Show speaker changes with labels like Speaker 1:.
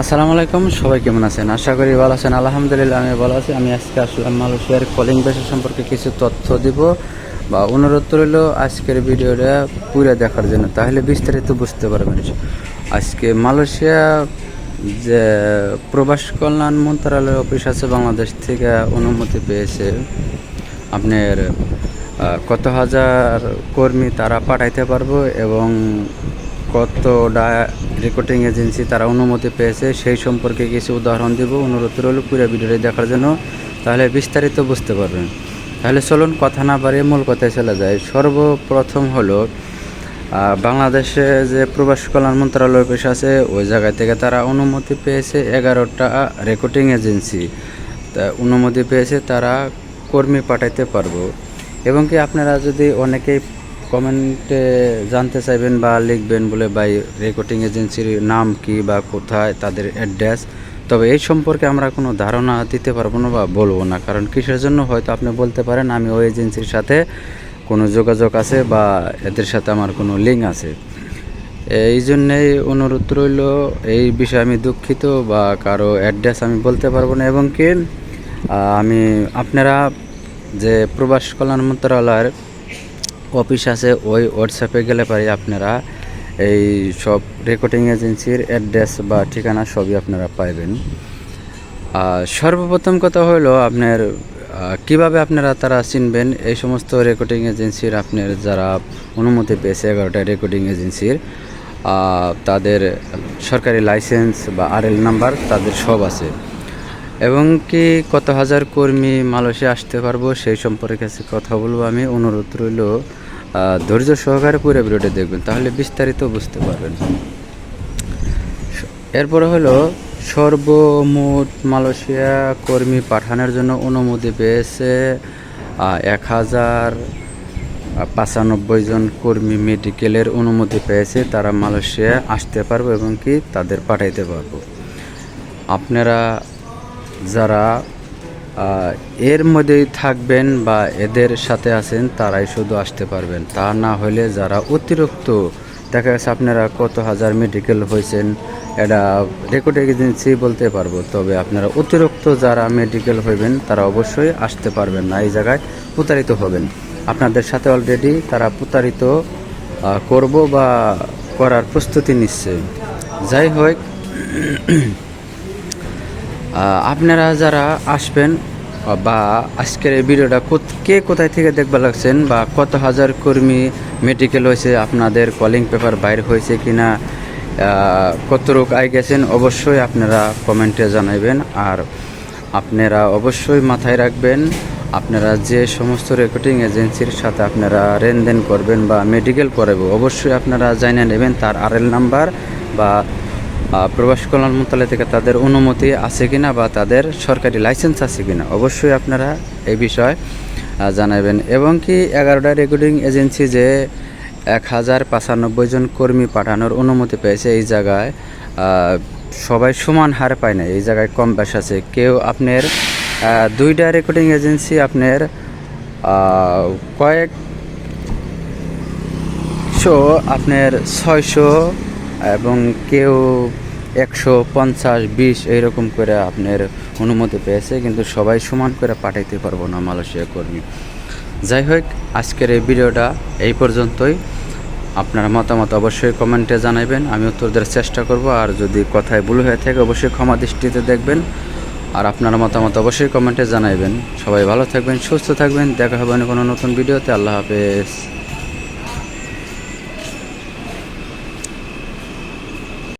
Speaker 1: আসসালামু আলাইকুম, সবাই কেমন আছেন? আশা করি ভালো আছেন। আলহামদুলিল্লাহ, আমি ভালো আছি। আমি আজকে আসলাম মালয়েশিয়ার কলিং বেসা সম্পর্কে কিছু তথ্য দিব বা অনুরোধ রইল আজকের ভিডিওটা পুরো দেখার জন্য। তাহলে বিস্তারিত বুঝতে পারবেন। আজকে মালয়েশিয়া যে প্রবাস কল্যাণ মন্ত্রণালয়ের অফিস আছে, বাংলাদেশ থেকে অনুমতি পেয়েছে। আপনার কত হাজার কর্মী তারা পাঠাইতে পারব এবং কতটা রেকর্ডিং এজেন্সি তারা অনুমতি পেয়েছে সেই সম্পর্কে কিছু উদাহরণ দিব, অনুরোধ রইল পুরো ভিডিওটি দেখার জন্য। তাহলে বিস্তারিত বুঝতে পারবেন। তাহলে চলুন কথা না বাড়িয়ে মূল কথায় চলে যায় সর্বপ্রথম হলো বাংলাদেশে যে প্রবাস কল্যাণ মন্ত্রণালয় অফিস আছে, ওই জায়গা থেকে তারা অনুমতি পেয়েছে এগারোটা রেকর্ডিং এজেন্সি। তা অনুমতি পেয়েছে তারা কর্মী পাঠাইতে পারব। এবং কি আপনারা যদি অনেকেই কমেন্টে জানতে চাইবেন বা লিখবেন বলে বাই রেকর্ডিং এজেন্সির নাম কি বা কোথায় তাদের অ্যাড্রেস। তবে এই সম্পর্কে আমরা কোনো ধারণা দিতে পারব না বা বলব না। কারণ কিসের জন্য হয়তো আপনি বলতে পারেন, আমি ওই এজেন্সির সাথে কোনো যোগাযোগ আছে বা এদের সাথে আমার কোনো লিঙ্ক আছে। এই জন্যেই অনুরোধ রইল, এই বিষয়ে আমি দুঃখিত বা কারও অ্যাড্রেস আমি বলতে পারব না। এবং কি আমি, আপনারা যে প্রবাস কল্যাণ মন্ত্রণালয়ের অফিস আছে, ওই হোয়াটসঅ্যাপে গেলে পারে আপনারা। এই সব রেকর্ডিং এজেন্সির অ্যাড্রেস বা ঠিকানা সবই আপনারা পাইবেন। আর সর্বপ্রথম কথা হলো আপনার কীভাবে আপনারা তারা চিনবেন? এই সমস্ত রেকর্ডিং এজেন্সির আপনার যারা অনুমতি পেয়েছে এগারোটা রেকর্ডিং এজেন্সির তাদের সরকারি লাইসেন্স বা আরএল নাম্বার তাদের সব আছে। এবং কি কত হাজার কর্মী মালয়েশিয়া আসতে পারব সেই সম্পর্কে কাছে কথা বলব আমি। অনুরোধ রইল ধৈর্য সহকারে পুরো ভিডিওটা দেখবেন, তাহলে বিস্তারিত বুঝতে পারবেন। এরপরে হলো, সর্বমোট মালয়েশিয়া কর্মী পাঠানোর জন্য অনুমতি পেয়েছে এক হাজার পাঁচানব্বই জন কর্মী মেডিকেলের অনুমতি পেয়েছে, তারা মালয়েশিয়া আসতে পারব এবং কি তাদের পাঠাইতে পারব। আপনারা যারা এর মধ্যেই থাকবেন বা এদের সাথে আছেন, তারাই শুধু আসতে পারবেন। তা না হলে যারা অতিরিক্ত, দেখা গেছে আপনারা কত হাজার মেডিকেল হয়েছেন, এটা রেকর্ড এজেন্সি বলতে পারব, তবে আপনারা অতিরিক্ত যারা মেডিকেল হইবেন, তারা অবশ্যই আসতে পারবেন না, এই জায়গায় প্রতারিত হবেন। আপনাদের সাথে অলরেডি তারা প্রতারিত করব বা করার প্রস্তুতি নিচ্ছে। যাই হোক আপনারা যারা আসবেন, বা আজকের এই ভিডিওটা কে কোথায় থেকে দেখবা লাগছেন, বা কত হাজার কর্মী মেডিকেল হয়েছে, আপনাদের কলিং পেপার বাইর হয়েছে কি না কত রোগ আই গেছেন, অবশ্যই আপনারা কমেন্টে জানাবেন আর আপনারা অবশ্যই মাথায় রাখবেন, আপনারা যে সমস্ত রেকর্ডিং এজেন্সির সাথে আপনারা লেনদেন করবেন বা মেডিকেল করাবো অবশ্যই আপনারা জানিয়ে নেবেন তার আরএল নাম্বার বা প্রবাস কল্যাণ মন্ত্রণালয় থেকে তাদের অনুমতি আছে কিনা বা তাদের সরকারি লাইসেন্স আছে কিনা অবশ্যই আপনারা এই বিষয়ে জানাবেন। এবং কি এগারোটা রেকর্ডিং এজেন্সি যে এক হাজার পঁচানব্বই জন কর্মী পাঠানোর অনুমতি পেয়েছে এই জায়গায় সবাই সমান হার পায় না এই জায়গায় কম বেশ আছে। কেউ আপনার দুইটা রেকর্ডিং এজেন্সি আপনার আহ, কয়েক শো আপনার ছয়শো এবং কেউ একশো পঞ্চাশ, বিশ এইরকম করে আপনার অনুমতি পেয়েছে, কিন্তু সবাই সমান করে পাঠাইতে পারব না মালয়েশিয়া কর্মী। যাই হোক, আজকের এই ভিডিওটা এই পর্যন্তই। আপনার মতামত অবশ্যই কমেন্টে জানাবেন আমি উত্তর দেওয়ার চেষ্টা করব, আর যদি কথায় ভুল হয়ে থাকে অবশ্যই ক্ষমা দৃষ্টিতে দেখবেন। আর আপনার মতামত অবশ্যই কমেন্টে জানাবেন সবাই ভালো থাকবেন, সুস্থ থাকবেন, দেখা হবে কোনো নতুন ভিডিওতে, আল্লাহ হাফেজ।